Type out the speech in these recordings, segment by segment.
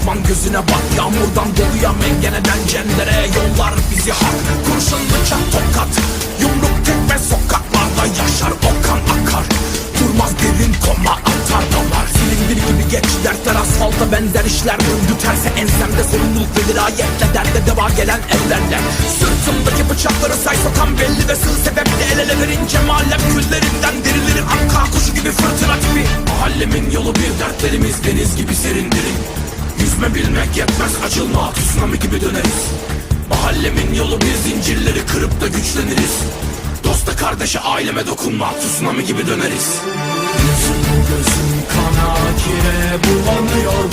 Düşman gözüne bak. Yağmurdan doluya mengeneden cendere Yollar bizi hak. Kurşun bıçak tokat. Yumruk tekme sokaklarda yaşar o kan akar. Durmaz derin koma atar dolar Silindir gibi geç dertler asfalta benzer işler. Döndü terse ensemde sorumluluk ve dirayetle Derde deva gelen ellerle. Sırtımdaki bıçakları say sokan belli ve sığ sebeple El ele verince mahallem küllerinden dirilirim Akka kuşu gibi fırtına tipi. Mahallemin yolu bir dertlerimiz deniz gibi serindirin. Yüzme bilmek yetmez açılma tsunami gibi döneriz. Mahallemin yolu bir zincirleri kırıp da güçleniriz. Dosta kardeşe aileme dokunma tsunami gibi döneriz. Gözüm gözüm kana kire bulanıyor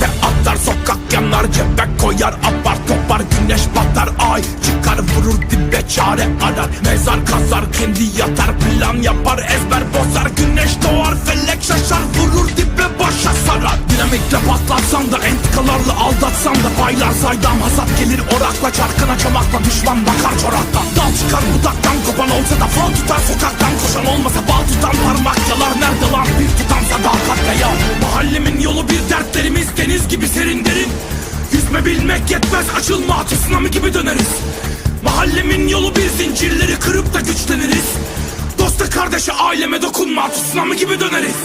Tepe atlar sokak yanar cebe koyar apar topar güneş batar ay çıkar vurur dibe çare arar. Mezar kazar kendi yatar plan yapar ezber bozar. Güneş doğar felek şaşar vurur dibe başa sarar. Dinamitle patlatsan da entikalarla aldatsan da baylar saydam hasat gelir orakla çarkına çomakla düşman bakar çoraktan dal çıkar budaktan kopan olsa da fal tutar sokaktan koşan olmasa bal tutan parmak yalar. Nerede lan bir tutam sadakat ya mahallemin yolu bir serin derin. Yüzme bilmek yetmez açılma tsunami gibi döneriz. Mahallemin yolu bir zincirleri kırıp da güçleniriz. Dosta kardeşe aileme dokunma tsunami gibi döneriz.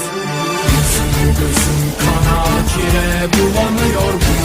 Gözüm kana kire bulanıyor bu